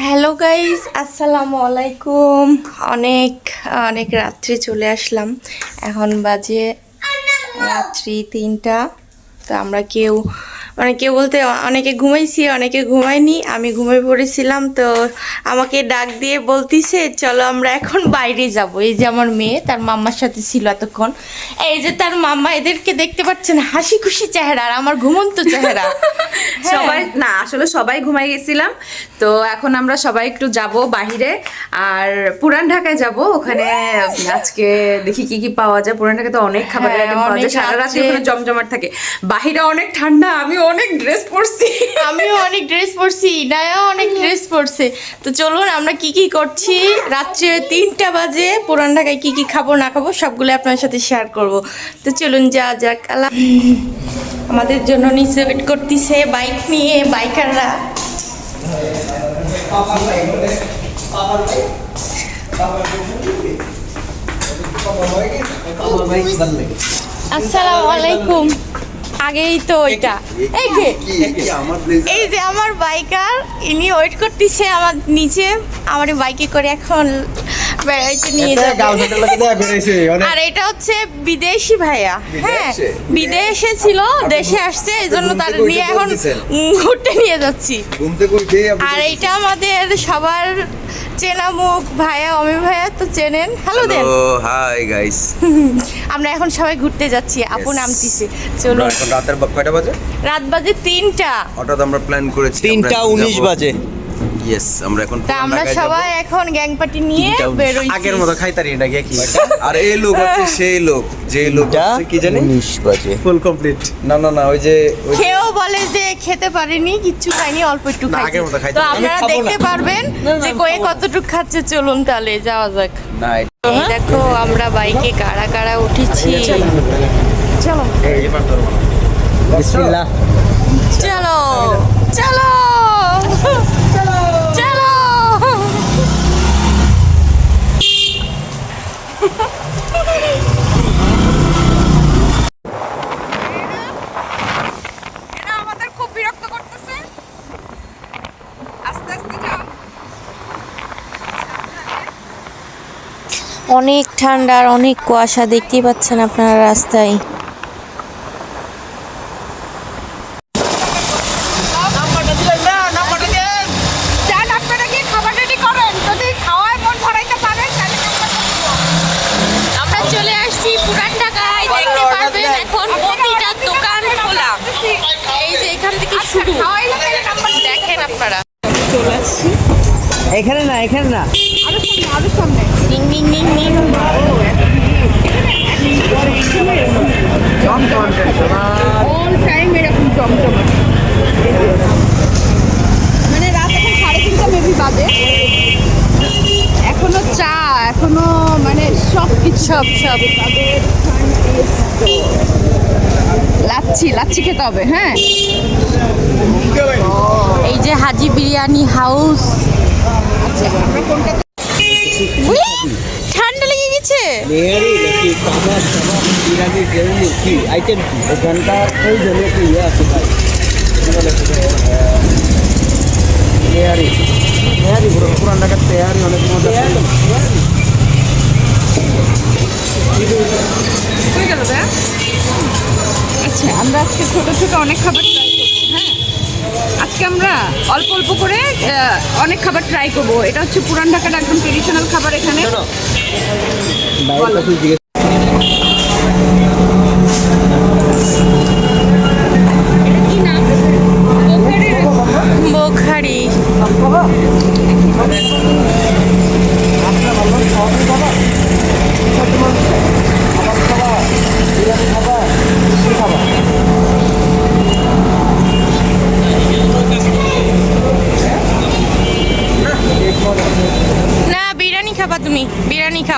Hello guys আসসালামু আলাইকুম অনেক অনেক রাত্রি চলে আসলাম। এখন বাজে রাত্রি তিনটা। তো আমরা কেউ মানে কেউ বলতে অনেকে ঘুমাইছি, অনেকে ঘুমায়নি। আমি ঘুমাই পড়েছিলাম, তো আমাকে ডাক দিয়ে বলতিছে, চলো আমরা এখন বাইরে যাব। এই যে আমার মেয়ে, তার মাম্মার সাথে ছিল এতক্ষণ। এই যে তার মাম্মা এদেরকে দেখতে পাচ্ছেন হাসি খুশি চেহারা, আর আমার ঘুমন্ত চেহারা। সবাই না আসলে সবাই ঘুমাই গেছিলাম। তো এখন আমরা সবাই একটু যাব বাহিরে। আর পুরান ঢাকায় যাব। ওখানে আজকে দেখি কি কি পাওয়া যায়। পুরান ঢাকায় তো অনেক খাবারের হ্যাঁ, আইটেম পাওয়া যায়। সারা রাত্রে- ওখানে জমজমাট থাকে। বাহিরে অনেক ঠান্ডা আমি অনেক ড্রেস পরছি। আমিও অনেক ড্রেস পরছি ইনায়াও অনেক ড্রেস পরছে। তো চলুন আমরা কি কি করছি? রাত্রে তিনটা বাজে পুরান ঢাকায় কি কি খাব না খাব সবগুলো আপনার সাথে শেয়ার করব। তো চলুন যা যাক। আল্লাহ আমাদের জন্য নিচে ওয়েট করতেছে বাইক নিয়ে বাইকাররা আসসালামু আলাইকুম। আগেই তো ওইটা। এই যে এই যে আমার বাইকার ইনি ওয়েট করতেছে আমার নিচে। আমার বাইকে করে এখন বেড়াইতে নিয়ে যাবে। আর এটা হচ্ছে বিদেশি ভাইয়া। হ্যাঁ বিদেশে? ছিল দেশে আসছে এই জন্য তার নিয়ে এখন ঘুরতে নিয়ে যাচ্ছি। আর এইটা আমাদের সবার চেনা মুখ ভাইয়া অমি ভাইয়া তো চেনেন? হ্যালো দেন হাই গাইস আমরা এখন সবাই ঘুরতে যাচ্ছি আপু. নামতিছে। চলো এখন রাতের কয়টা বাজে? রাত বাজে তিনটা। হঠাৎ আমরা প্ল্যান করেছি তিনটা উনিশ বাজে। ইয়েস আমরা এখন তা আমরা সবাই এখন গ্যাং পার্টি নিয়ে বেরোইছি। আগের মতো খাইতারি নাকি কি? আর এই লোক হচ্ছে সেই লোক যে লোক হচ্ছে কি জানি? উনিশ বাজে। ফুল কমপ্লিট না না না ওই যে খেয়েও বলে যে খেতে পারিনি কিচ্ছু খাইনি অল্প একটু খাইছি আগের মতো খাইতে তো আপনারা দেখতে পারবেন যে কয়ে কতটুকু খাচ্ছে চলুন তাহলে যাওয়া যাক। না দেখো আমরা বাইকে কারা কারা উঠেছি। চলো। বিসমিল্লাহ। চলো চলো চলো এরা আমাদের খুব বিরক্ত করতেছে। আস্তে আস্তে যাও। অনেক ঠান্ডা আর অনেক কুয়াশা দেখতেই পাচ্ছেন আপনারা রাস্তায় যান আপনারা গিয়ে খাবার রেডি করেন যদি খাওয়ায় মন ভরাইতে পারেন তাহলে নাম্বারটা দিও। আমরা চলে আসছি পুরান ঢাকায় দেখতে পারবেন এখন প্রতিটা দোকান খোলা এই যে এখান থেকে শুরু খাওয়াইলে তাহলে নাম্বার দেখেন আপনারা এখানে না এখানে না। আরও সামনে আরও সামনে। ডিং ডিং ডিং ডিং অল টাইম এরকম মানে রাত এখন সাড়ে তিনটা মেবি বাজে। এখনও চা এখনও মানে সব কিছু সব সব। লাচ্ছি লাচ্ছি খেতে হবে হ্যাঁ? এই যে হাজি বিরিয়ানি হাউস। আমরা কোনটা ঠান্ডা লেগে গেছে। নেহারি নাকি কাবাব কাবাব বিরিয়ানি ডেউনি কি আইটেম কি? ওখানকার ওই জন্য একটা ইয়ে আছে ভাই? কি নেহারি পুরো পুরান ঢাকার তেহারি অনেক মজা হয়ে গেল আচ্ছা আমরা আজকে ছোট ছোট অনেক খাবার ট্রাই করব হ্যাঁ? আজকে আমরা অল্প অল্প করে অনেক খাবার ট্রাই করব। এটা হচ্ছে পুরান ঢাকার একদম ট্রেডিশনাল খাবার এখানে। বোখারি না বিরিয়ানি খাবা তুমি বিরিয়ানি খাও আমারে ভাত খাবারেন না নালে কিন্তু খাওয়া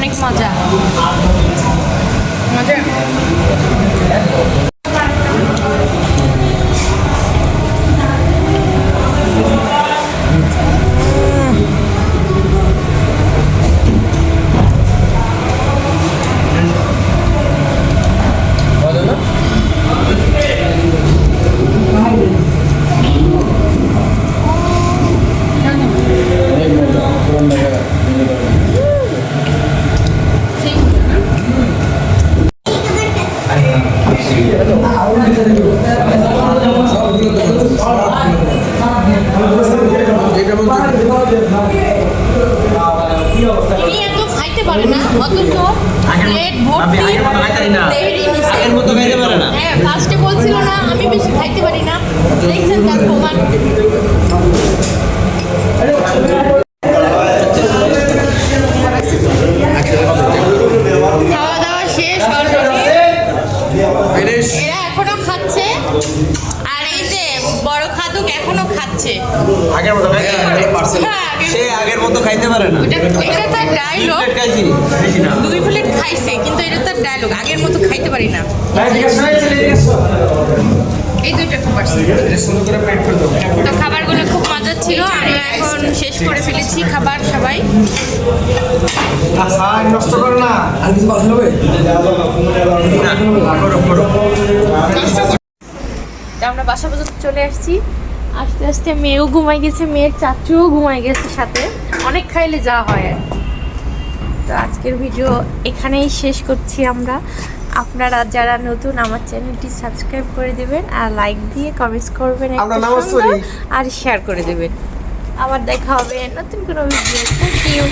অনেক মজা মজা ফার্স্টে বলছিল না আমি বেশি খাইতে পারি না। দেখছেন তার প্রমাণ। খাওয়া দাওয়া শেষ অলরেডি এরা এখনও খাচ্ছে। আর এই যে বড় খাদক এখনও খাচ্ছে। আগের মতো খাইতে পারে? না। হ্যাঁ সে আগের মতো খাইতে পারে না। এটা তার ডায়লগ খাইছি। না। দুই প্লেট খাইছে কিন্তু এটা তার ডায়লগ আগের মতো খাইতে পারি না। এই দুইটা খুব পারছি তো খাবারগুলো খুব মজার ছিল আমরা এখন শেষ করে ফেলেছি খাবার সবাই। নষ্ট করো না। তো আমরা বাসা পর্যন্ত চলে আসছি। আস্তে আস্তে মেয়েও ঘুমাই গেছে মেয়ের চাচুও ঘুমাই গেছে সাথে। অনেক খাইলে যা হয়। তো আজকের ভিডিও এখানেই শেষ করছি আমরা। আপনারা যারা নতুন আমার চ্যানেলটি সাবস্ক্রাইব করে দেবেন আর লাইক দিয়ে কমেন্টস করবেন। আর শেয়ার করে দেবেন। আবার দেখা হবে নতুন কোনো ভিডিও থ্যাংক ইউ